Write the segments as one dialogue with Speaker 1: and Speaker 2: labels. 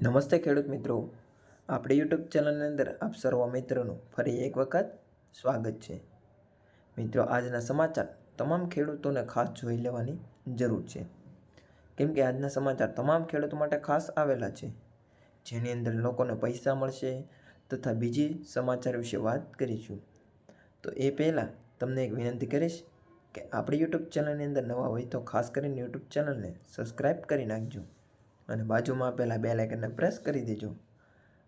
Speaker 1: નમસ્તે ખેડૂત મિત્રો. આપણી યુટ્યુબ ચેનલની અંદર આપ સર્વ મિત્રોનું ફરી એક વખત સ્વાગત છે. મિત્રો, આજના સમાચાર તમામ ખેડૂતોને ખાસ જોઈ લેવાની જરૂર છે. કેમ કે આજના સમાચાર તમામ ખેડૂતો માટે ખાસ આવેલા છે. જેની અંદર લોકોને પૈસા મળશે તથા બીજી સમાચાર વિશે વાત કરીશું. તો એ પહેલાં તમને એક વિનંતી કરીશ કે આપણી યુટ્યુબ ચેનલની અંદર નવા હોય તો ખાસ કરીને યુટ્યુબ ચેનલને સબસ્ક્રાઈબ કરી નાખજો. અને બાજુમાં આપેલા બે લાઇકનને પ્રેસ કરી દેજો.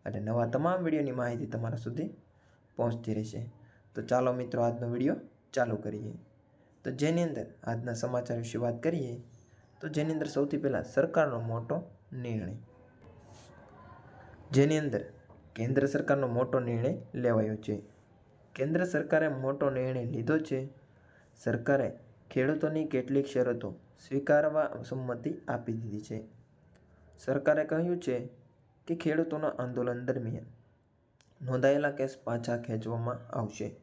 Speaker 1: અને નવા તમામ વિડીયોની માહિતી તમારા સુધી પહોંચતી રહેશે. તો ચાલો મિત્રો, આજનો વીડિયો ચાલુ કરીએ. તો જેની અંદર આજના સમાચાર વિશે વાત કરીએ, તો જેની અંદર સૌથી પહેલાં સરકારનો મોટો નિર્ણય. જેની અંદર કેન્દ્ર સરકારનો મોટો નિર્ણય લેવાયો છે. કેન્દ્ર સરકારે મોટો નિર્ણય લીધો છે. સરકારે ખેડૂતોની કેટલીક શરતો સ્વીકારવા સંમતિ આપી દીધી છે. સરકારે કહ્યું છે કે ખેડૂતોના આંદોલન દરમિયાન નોંધાયેલા કેસ પાછા ખેંચવામાં આવશે.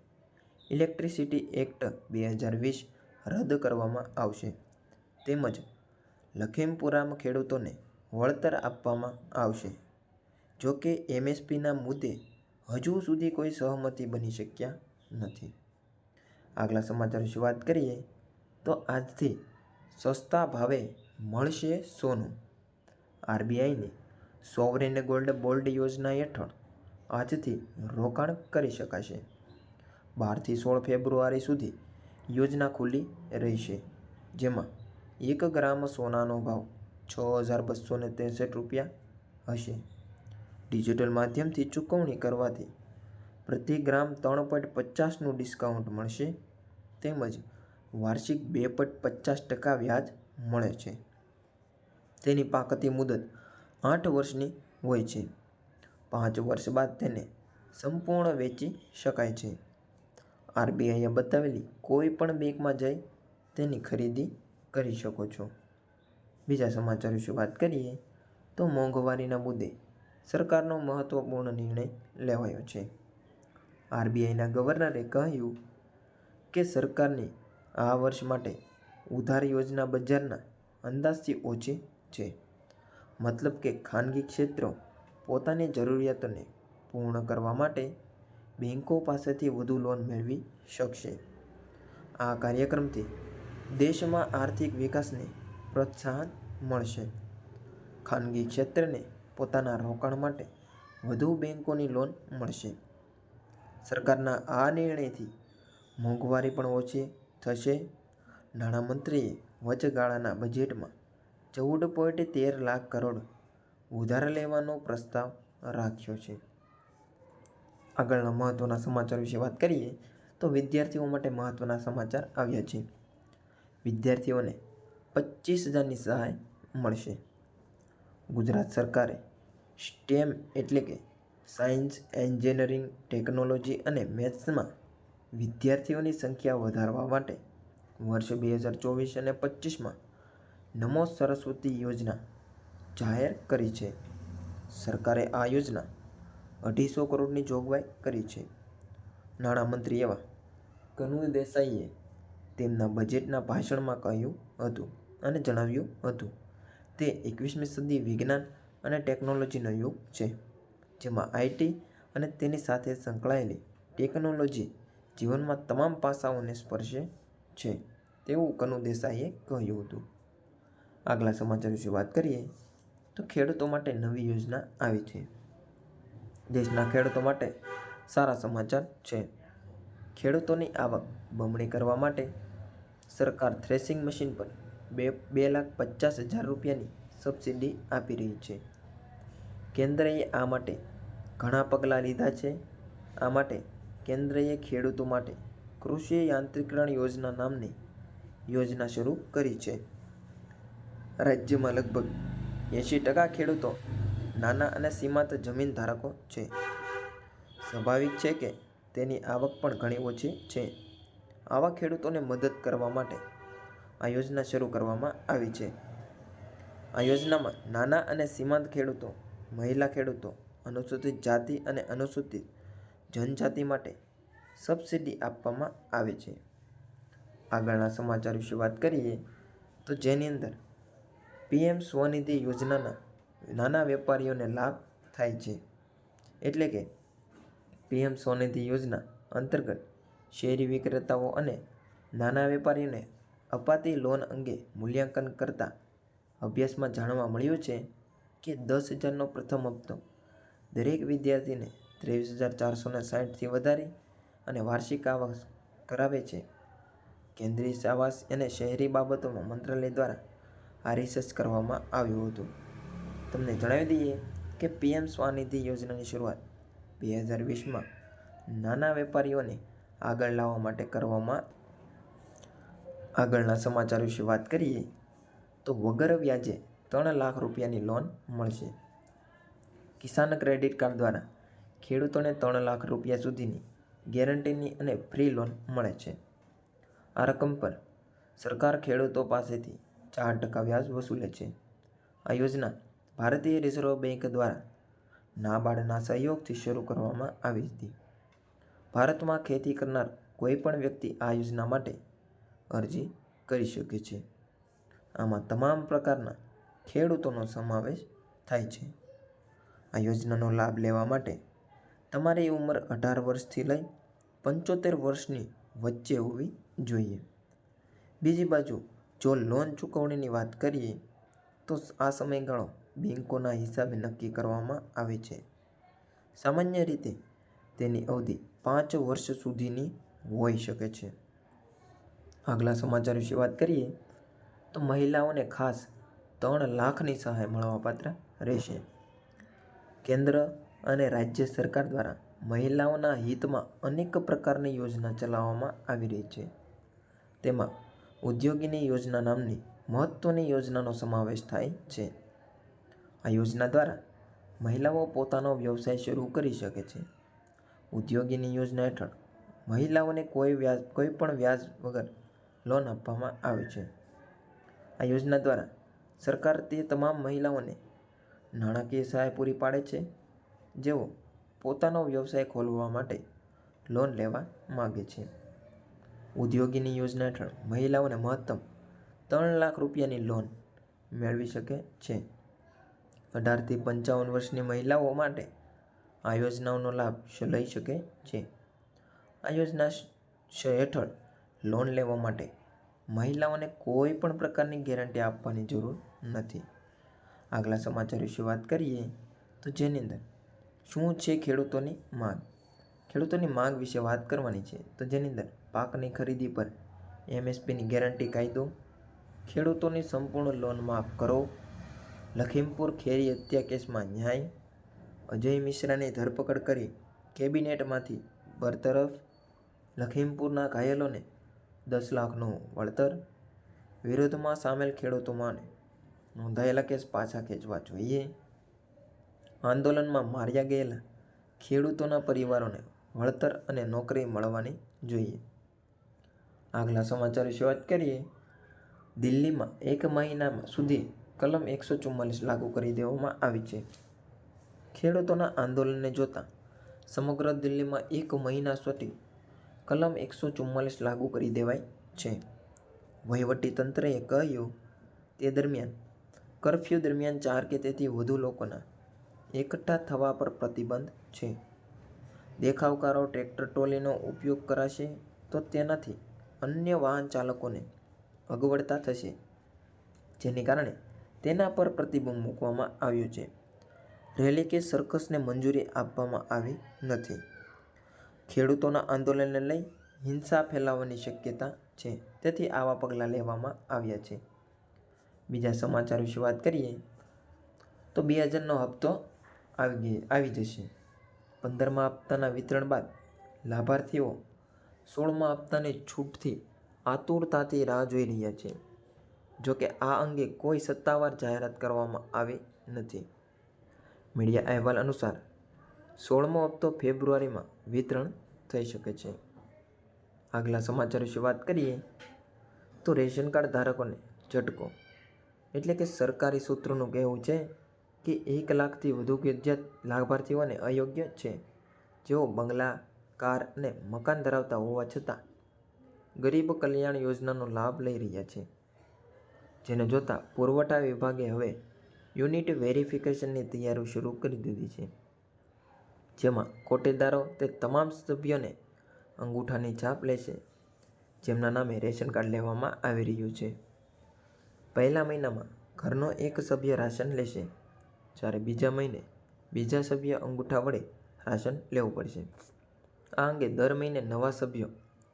Speaker 1: ઇલેક્ટ્રિસિટી એક્ટ બે હજાર વીસ રદ કરવામાં આવશે. તેમજ લખીમપુરામાં ખેડૂતોને વળતર આપવામાં આવશે. જો કે એમએસપીના મુદ્દે હજુ સુધી કોઈ સહમતિ બની શક્યા નથી. આગલા સમાચાર વિશે વાત કરીએ તો આજથી સસ્તા ભાવે મળશે સોનું. આરબીઆઈની સોવરેન ગોલ્ડ બોલ્ડ યોજના હેઠળ આજથી રોકાણ કરી શકાશે. બારથી સોળ ફેબ્રુઆરી સુધી યોજના ખુલ્લી રહેશે, જેમાં એક ગ્રામ સોનાનો ભાવ છ હજાર બસો ને ત્રેસઠ રૂપિયા હશે. ડિજિટલ માધ્યમથી ચૂકવણી કરવાથી પ્રતિ ગ્રામ ત્રણ પોઈન્ટ પચાસનું ડિસ્કાઉન્ટ મળશે, તેમજ વાર્ષિક બે પોઈન્ટ પચાસ ટકા વ્યાજ મળે છે. તેની પાકતી મુદત આઠ વર્ષની હોય છે. પાંચ વર્ષ બાદ તેને સંપૂર્ણ વેચી શકાય છે. આરબીઆઈએ બતાવેલી કોઈ પણ બેંકમાં જઈ તેની ખરીદી કરી શકો છો. બીજા સમાચાર વિશે વાત કરીએ તો મોંઘવારીના મુદ્દે સરકારનો મહત્ત્વપૂર્ણ નિર્ણય લેવાયો છે. આરબીઆઈના ગવર્નરે કહ્યું કે સરકારની આ વર્ષ માટે ઉધાર યોજના બજારના અંદાજથી ઓછી છે. મતલબ કે ખાનગી ક્ષેત્રો પોતાની જરૂરિયાતોને પૂર્ણ કરવા માટે બેન્કો પાસેથી વધુ લોન મેળવી શકશે. આ કાર્યક્રમથી દેશમાં આર્થિક વિકાસને પ્રોત્સાહન મળશે. ખાનગી ક્ષેત્રને પોતાના રોકાણ માટે વધુ બેન્કોની લોન મળશે. સરકારના આ નિર્ણયથી મોંઘવારી પણ ઓછી થશે. નાણામંત્રીએ વચગાળાના બજેટમાં ચૌદ પોઈન્ટ તેર લાખ કરોડ ઉધાર લેવાનો પ્રસ્તાવ રાખ્યો છે. આગળના મહત્ત્વના સમાચાર વિશે વાત કરીએ, તો વિદ્યાર્થીઓ માટે મહત્ત્વના સમાચાર આવ્યા છે. વિદ્યાર્થીઓને પચીસ હજારની સહાય મળશે. ગુજરાત સરકારે સ્ટેમ એટલે કે સાયન્સ, એન્જિનિયરિંગ, ટેકનોલોજી અને મેથ્સમાં વિદ્યાર્થીઓની સંખ્યા વધારવા માટે વર્ષ બે હજાર ચોવીસ અને પચીસમાં નમો સરસ્વતી યોજના જાહેર કરી છે. સરકારે આ યોજના અઢીસો કરોડની જોગવાઈ કરી છે. નાણામંત્રી એવા કનુ દેસાઈએ તેમના બજેટના ભાષણમાં કહ્યું હતું અને જણાવ્યું હતું, તે એકવીસમી સદી વિજ્ઞાન અને ટેકનોલોજીનો યુગ છે, જેમાં આઈટી અને તેની સાથે સંકળાયેલી ટેકનોલોજી જીવનમાં તમામ પાસાઓને સ્પર્શે છે, તેવું કનુ દેસાઈએ કહ્યું હતું. આગલા સમાચાર વિશે વાત કરીએ, તો ખેડૂતો માટે નવી યોજના આવી છે. દેશના ખેડૂતો માટે સારા સમાચાર છે. ખેડૂતોની આવક બમણી કરવા માટે સરકાર થ્રેસિંગ મશીન પર બે બે લાખ પચાસ હજાર રૂપિયાની સબસિડી આપી રહી છે. કેન્દ્રએ આ માટે ઘણા પગલાં લીધા છે. આ માટે કેન્દ્રએ ખેડૂતો માટે કૃષિ યાંત્રિકરણ યોજના નામની યોજના શરૂ કરી છે. રાજ્યમાં લગભગ એંશી ટકા ખેડૂતો નાના અને સીમાંત જમીન ધારકો છે. સ્વાભાવિક છે કે તેની આવક પણ ઘણી ઓછી છે. આવા ખેડૂતોને મદદ કરવા માટે આ યોજના શરૂ કરવામાં આવી છે. આ યોજનામાં નાના અને સીમાંત ખેડૂતો, મહિલા ખેડૂતો, અનુસૂચિત જાતિ અને અનુસૂચિત જનજાતિ માટે સબસિડી આપવામાં આવે છે. આગળના સમાચાર વિશે વાત કરીએ તો જેની અંદર પીએમ સ્વનિધિ યોજનાના નાના વેપારીઓને લાભ થાય છે. એટલે કે પીએમ સ્વનિધિ યોજના અંતર્ગત શેરી વિક્રેતાઓ અને નાના વેપારીઓને અપાતી લોન અંગે મૂલ્યાંકન કરતા અભ્યાસમાં જાણવા મળ્યું છે કે દસ હજારનો પ્રથમ હપ્તો દરેક વિદ્યાર્થીને ત્રેવીસ હજાર ચારસોને સાહીઠથી વધારી અને વાર્ષિક આવક કરાવે છે. કેન્દ્રીય આવાસ અને શહેરી બાબતોમાં મંત્રાલય દ્વારા આ રિસર્ચ કરવામાં આવ્યું હતું. તમને જણાવી દઈએ કે પીએમ સ્વાનિધિ યોજનાની શરૂઆત બે હજાર વીસમાં નાના વેપારીઓને આગળ લાવવા માટે કરવામાં આગળના સમાચાર વિશે વાત કરીએ તો વગર વ્યાજે ત્રણ લાખ રૂપિયાની લોન મળશે. કિસાન ક્રેડિટ કાર્ડ દ્વારા ખેડૂતોને ત્રણ લાખ રૂપિયા સુધીની ગેરંટીની અને ફ્રી લોન મળે છે. આ રકમ પર સરકાર ખેડૂતો પાસેથી ચાર ટકા વ્યાજ વસૂલે છે. આ યોજના ભારતીય રિઝર્વ બેંક દ્વારા નાબાર્ડના સહયોગથી શરૂ કરવામાં આવી હતી. ભારતમાં ખેતી કરનાર કોઈપણ વ્યક્તિ આ યોજના માટે અરજી કરી શકે છે. આમાં તમામ પ્રકારના ખેડૂતોનો સમાવેશ થાય છે. આ યોજનાનો લાભ લેવા માટે તમારી ઉંમર અઢાર વર્ષથી લઈ પંચોતેર વર્ષની વચ્ચે હોવી જોઈએ. બીજી બાજુ જો લોન ચૂકવણીની વાત કરીએ, તો આ સમયગાળો બેંકોના હિસાબે નક્કી કરવામાં આવે છે. સામાન્ય રીતે, તેની અવધિ પાંચ વર્ષ સુધીની હોઈ શકે છે. આગલા સમાચાર વિશે વાત કરીએ, તો મહિલાઓને ખાસ ત્રણ લાખની સહાય મળવાપાત્ર રહેશે. કેન્દ્ર અને રાજ્ય સરકાર દ્વારા મહિલાઓના હિતમાં અનેક પ્રકારની યોજના ચલાવવામાં આવી રહી છે. તેમાં ઉદ્યોગીની યોજના નામની મહત્ત્વની યોજનાનો સમાવેશ થાય છે. આ યોજના દ્વારા મહિલાઓ પોતાનો વ્યવસાય શરૂ કરી શકે છે. ઉદ્યોગીની યોજના હેઠળ મહિલાઓને કોઈ વ્યાજ, કોઈ પણ વ્યાજ વગર લોન આપવામાં આવે છે. આ યોજના દ્વારા સરકાર તે તમામ મહિલાઓને નાણાકીય સહાય પૂરી પાડે છે. જેઓ પોતાનો વ્યવસાય ખોલવા માટે લોન લેવા માગે છે. ઉદ્યોગીની યોજના હેઠળ મહિલાઓને મહત્તમ ત્રણ લાખ રૂપિયાની લોન મેળવી શકે છે. અઢારથી પંચાવન વર્ષની મહિલાઓ માટે આ યોજનાઓનો લાભ લઈ શકે છે. આ યોજના હેઠળ લોન લેવા માટે મહિલાઓને કોઈ પણ પ્રકારની ગેરંટી આપવાની જરૂર નથી. આગલા સમાચાર વિશે વાત કરીએ તો જેની અંદર શું છે ખેડૂતોની માંગ? ખેડૂતોની માંગ વિશે વાત કરવાની છે. તો જેની અંદર પાકની ખરીદી પર એમએસપીની ગેરંટી કાયદો, ખેડૂતોની સંપૂર્ણ લોન માફ કરો, લખીમપુર ખેરી હત્યા કેસમાં ન્યાય, અજય મિશ્રાની ધરપકડ કરી કેબિનેટમાંથી બરતરફ લખીમપુરના ઘાયલોને દસ લાખનું વળતર, વિરોધમાં સામેલ ખેડૂતોમાં નોંધાયેલા કેસ પાછા ખેંચવા જોઈએ. આંદોલનમાં માર્યા ગયેલા ખેડૂતોના પરિવારોને વળતર અને નોકરી મળવાની જોઈએ. આગલા સમાચાર વિશે વાત કરીએ. દિલ્હીમાં એક મહિનામાં સુધી કલમ એકસો ચુમ્માલીસ લાગુ કરી દેવામાં આવી છે. ખેડૂતોના આંદોલનને જોતા સમગ્ર દિલ્હીમાં એક મહિના સુધી કલમ એકસો ચુમ્માલીસ લાગુ કરી દેવાય છે. વહીવટી તંત્રએ કહ્યું, તે દરમિયાન, કરફ્યુ દરમિયાન ચાર કે તેથી વધુ લોકોના એકઠા થવા પર પ્રતિબંધ છે. દેખાવકારો ટ્રેક્ટર ટ્રોલીનો ઉપયોગ કરાશે તો તેનાથી અન્ય વાહન ચાલકોને અગવડતા થશે, જેને કારણે તેના પર પ્રતિબંધ મૂકવામાં આવ્યો છે. રેલી કે સર્કસને મંજૂરી આપવામાં આવી નથી. ખેડૂતોના આંદોલનને લઈ હિંસા ફેલાવવાની શક્યતા છે, તેથી આવા પગલાં લેવામાં આવ્યા છે. બીજા સમાચાર વિશે વાત કરીએ, તો બે હજારનો હપ્તો આવી આવી જશે. પંદરમા હપ્તાના વિતરણ બાદ લાભાર્થીઓ સોળમા હપ્તાની છૂટથી આતુરતાથી રાહ જોઈ રહ્યા છે. જોકે આ અંગે કોઈ સત્તાવાર જાહેરાત કરવામાં આવી નથી. મીડિયા અહેવાલ અનુસાર, સોળમો હપ્તો ફેબ્રુઆરીમાં વિતરણ થઈ શકે છે. આગલા સમાચાર વિશે વાત કરીએ, તો રેશન કાર્ડ ધારકોને ઝટકો. એટલે કે સરકારી સૂત્રોનું કહેવું છે કે એક લાખથી વધુ વિદ્યાર્થ લાભાર્થીઓને અયોગ્ય છે. જેઓ બંગલા કાર અને મકાન ધરાવતા હોવા છતાં ગરીબ કલ્યાણ યોજનાનો લાભ લઈ રહ્યા છે. જેને જોતા પુરવઠા વિભાગે હવે યુનિટ વેરિફિકેશનની તૈયારી શરૂ કરી દીધી છે. જેમાં કોટેદારો તે તમામ સભ્યોને અંગૂઠાની છાપ લેશે, જેમના નામે રેશન કાર્ડ લેવામાં આવી રહ્યું છે. પહેલા મહિનામાં ઘરનો એક સભ્ય રાશન લેશે, જ્યારે બીજા મહિને બીજા સભ્ય અંગૂઠા વડે રાશન લેવું પડશે. આ અંગે દર મહિને નવા સભ્યો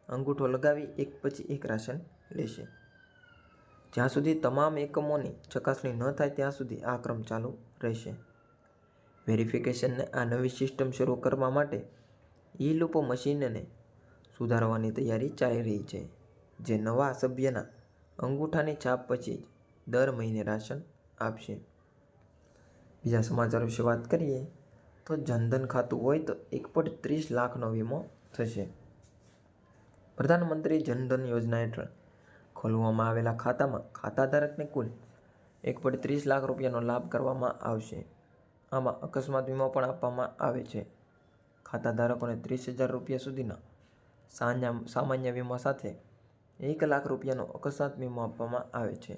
Speaker 1: અંગૂઠો લગાવી એક પછી એક રાશન લેશે. જ્યાં સુધી તમામ એકમોની ચકાસણી ન થાય ત્યાં સુધી આ ક્રમ ચાલુ રહેશે. વેરિફિકેશનને આ નવી સિસ્ટમ શરૂ કરવા માટે ઈ લોકો મશીનને સુધારવાની તૈયારી ચાલી રહી છે, જે નવા સભ્યના અંગૂઠાની છાપ પછી જ દર મહિને રાશન આપશે. બીજા સમાચાર વિશે વાત કરીએ. તો જનધન ખાતું હોય તો એક પોઈન્ટ ત્રીસ લાખનો વીમો થશે. પ્રધાનમંત્રી જનધન યોજના હેઠળ ખોલવામાં આવેલા ખાતામાં ખાતાધારકને કુલ એક પોઈન્ટ ત્રીસ લાખ રૂપિયાનો લાભ કરવામાં આવશે. આમાં અકસ્માત વીમો પણ આપવામાં આવે છે. ખાતાધારકોને ત્રીસ હજાર રૂપિયા સુધીના સાંજા, સામાન્ય વીમા સાથે એક લાખ રૂપિયાનો અકસ્માત વીમો આપવામાં આવે છે.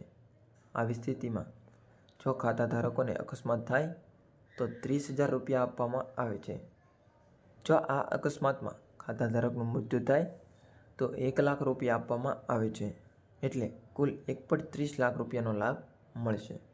Speaker 1: આવી સ્થિતિમાં જો ખાતાધારકોને અકસ્માત થાય તો ત્રીસ હજાર રૂપિયા આપવામાં આવે છે. જો આ અકસ્માતમાં ખાતાધારકનું મૃત્યુ થાય, તો એક લાખ રૂપિયા આપવામાં આવે છે. એટલે કુલ એક પોઈન્ટ ત્રીસ લાખ રૂપિયાનો લાભ મળશે.